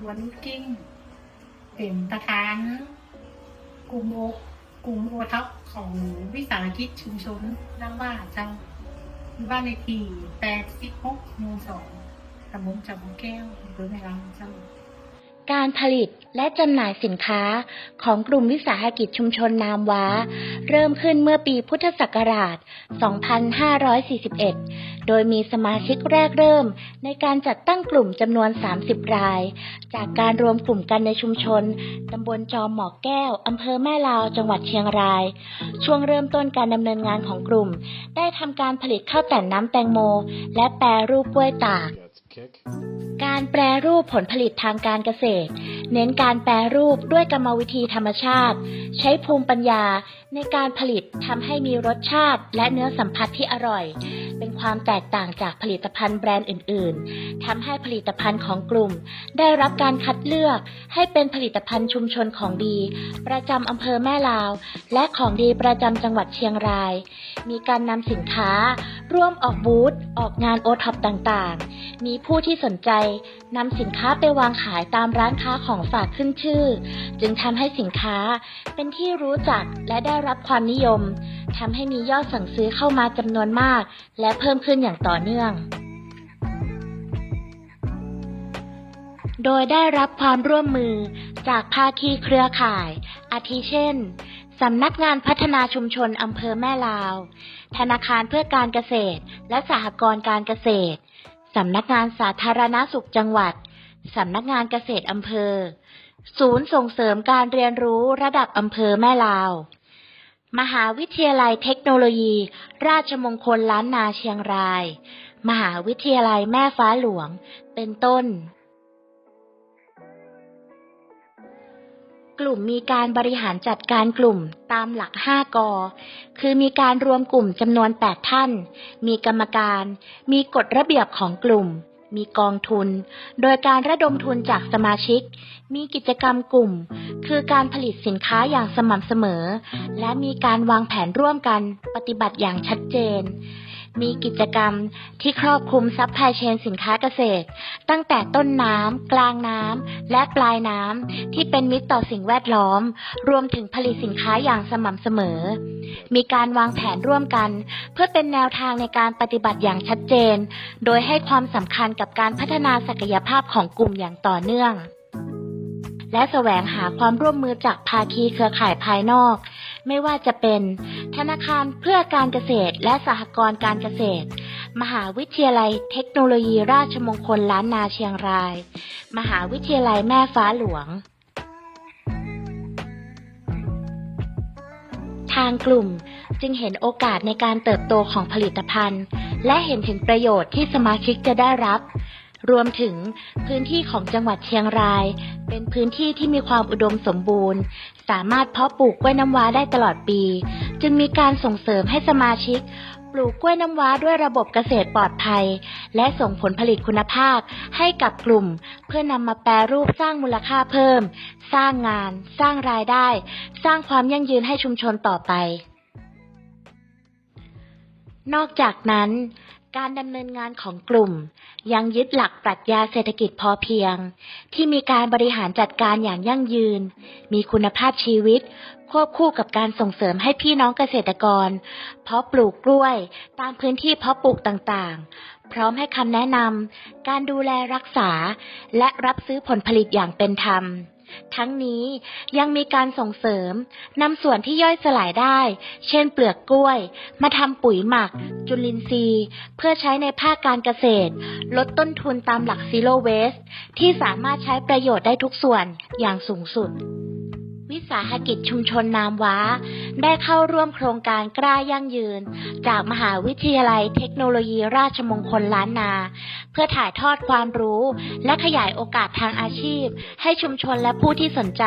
บัวนุชกิ้ง เป็นประธานกลุ่มโอกลุ่มโอท็อปของวิสาหกิจชุมชนน้ำว่าเจ้าบ้านเลขที่แปดสิบหกหมู่สองตำบลจับแก้วอำเภอแม่ลางเจ้า การผลิตและจำหน่ายสินค้าของกลุ่มวิสาหกิจชุมชนนามว้า เริ่มขึ้นเมื่อปีพุทธศักราช 2541 โดยมีสมาชิกแรกเริ่มในการจัดตั้งกลุ่มจำนวน 30 ราย จากการรวมกลุ่มกันในชุมชนตำบลจอมหมอกแก้วอำเภอแม่ลาว จังหวัดเชียงราย ช่วงเริ่มต้นการดำเนินงานของกลุ่ม ได้ทำการผลิตข้าวแต่นน้ำแตงโม และแปรรูปกล้วยตาก การแปรรูปผลผลิตทางการเกษตรเน้นการแปรรูปด้วยกรรมวิธีธรรมชาติ ใช้ภูมิปัญญาในการผลิตทำให้มีรสชาติและเนื้อสัมผัสที่อร่อย เป็นความแตกต่างจากผลิตภัณฑ์แบรนด์อื่น ๆทำให้ผลิตภัณฑ์ของกลุ่ม ได้รับการคัดเลือกให้เป็นผลิตภัณฑ์ชุมชนของดี ประจำอำเภอแม่ลาว และของดีประจำจังหวัดเชียงราย มีการนำสินค้า ร่วมออกบูธออกงานโอท็อปต่างๆ มีผู้ที่สนใจนำสินค้าไปวางขายตามร้านค้าของฝากขึ้นชื่อ จึงทำให้สินค้าเป็นที่รู้จักและได้รับความนิยมทำให้มียอดสั่งซื้อเข้ามาจำนวนมาก และเพิ่มขึ้นอย่างต่อเนื่อง โดยได้รับความร่วมมือจากภาคีเครือข่าย อาทิเช่นสำนักงานพัฒนาชุมชนอำเภอแม่ลาว ธนาคารเพื่อการเกษตร และสหกรณ์การเกษตร สำนักงานสาธารณสุขจังหวัด สำนักงานเกษตรอำเภอ ศูนย์ส่งเสริมการเรียนรู้ระดับอำเภอแม่ลาว มหาวิทยาลัยเทคโนโลยี ราชมงคลล้านนาเชียงราย มหาวิทยาลัยแม่ฟ้าหลวง เป็นต้น กลุ่มมีการบริหารจัดการกลุ่มตามหลัก 5กอคือมีการรวมกลุ่มจำนวน 8 ท่าน มีกรรมการ มีกฎระเบียบของกลุ่ม มีกองทุน โดยการระดมทุนจากสมาชิก มีกิจกรรมกลุ่ม คือการผลิตสินค้าอย่างสม่ำเสมอ และมีการวางแผนร่วมกัน ปฏิบัติอย่างชัดเจน มีกิจกรรมที่ครอบคลุมซัพพลายเชนสินค้าเกษตร ตั้งแต่ต้นน้ำ กลางน้ำ และปลายน้ำ ที่เป็นมิตรต่อสิ่งแวดล้อม รวมถึงผลิตสินค้าอย่างสม่ำเสมอ มีการวางแผนร่วมกัน เพื่อเป็นแนวทางในการปฏิบัติอย่างชัดเจน โดยให้ความสำคัญกับการพัฒนาศักยภาพของกลุ่มอย่างต่อเนื่องและแสวงหาความร่วมมือจากภาคีเครือข่ายภายนอก ไม่ว่าจะเป็น ธนาคารเพื่อการเกษตรและสหกรณ์การเกษตร มหาวิทยาลัยเทคโนโลยีราชมงคลล้านนาเชียงราย มหาวิทยาลัยแม่ฟ้าหลวง ทางกลุ่มจึงเห็นโอกาสในการเติบโตของผลิตภัณฑ์ และเห็นถึงประโยชน์ที่สมาชิกจะได้รับ รวมถึงพื้นที่ของจังหวัดเชียงราย เป็นพื้นที่ที่มีความอุดมสมบูรณ์ สามารถเพาะปลูกกล้วยน้ำว้าได้ตลอดปี จึงมีการส่งเสริมให้สมาชิก ปลูกกล้วยน้ำว้าด้วยระบบเกษตรปลอดภัย และส่งผลผลิตคุณภาพให้กับกลุ่ม เพื่อนำมาแปรรูปสร้างมูลค่าเพิ่ม สร้างงาน สร้างรายได้ สร้างความยั่งยืนให้ชุมชนต่อไปนอกจากนั้น การดำเนินงานของกลุ่ม ยังยึดหลักปรัชญาเศรษฐกิจพอเพียง ที่มีการบริหารจัดการอย่างยั่งยืน มีคุณภาพชีวิต ควบคู่กับการส่งเสริมให้พี่น้องเกษตรกร เพาะปลูกกล้วย ตามพื้นที่เพาะปลูกต่างๆ พร้อมให้คำแนะนำการดูแลรักษา และรับซื้อผลผลิตอย่างเป็นธรรม ทั้งนี้ยังมีการส่งเสริมนำส่วนที่ย่อยสลายได้ เช่นเปลือกกล้วย มาทำปุ๋ยหมัก จุลินทรีย์ เพื่อใช้ในภาคการเกษตร ลดต้นทุนตามหลักซีโรเวสที่สามารถใช้ประโยชน์ได้ทุกส่วนอย่างสูงสุด สาหกิจชุมชนนามว้าได้เข้าร่วมโครงการกล้ายั่งยืน จากมหาวิทยาลัยเทคโนโลยีราชมงคลล้านนา เพื่อถ่ายทอดความรู้ และขยายโอกาสทางอาชีพ ให้ชุมชนและผู้ที่สนใจ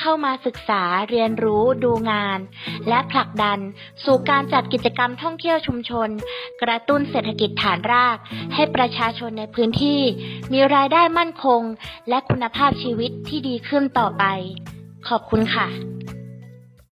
เข้ามาศึกษาเรียนรู้ดูงาน และผลักดัน สู่การจัดกิจกรรมท่องเที่ยวชุมชน กระตุ้นเศรษฐกิจฐานราก ให้ประชาชนในพื้นที่ มีรายได้มั่นคง และคุณภาพชีวิตที่ดีขึ้นต่อไป ขอบคุณค่ะ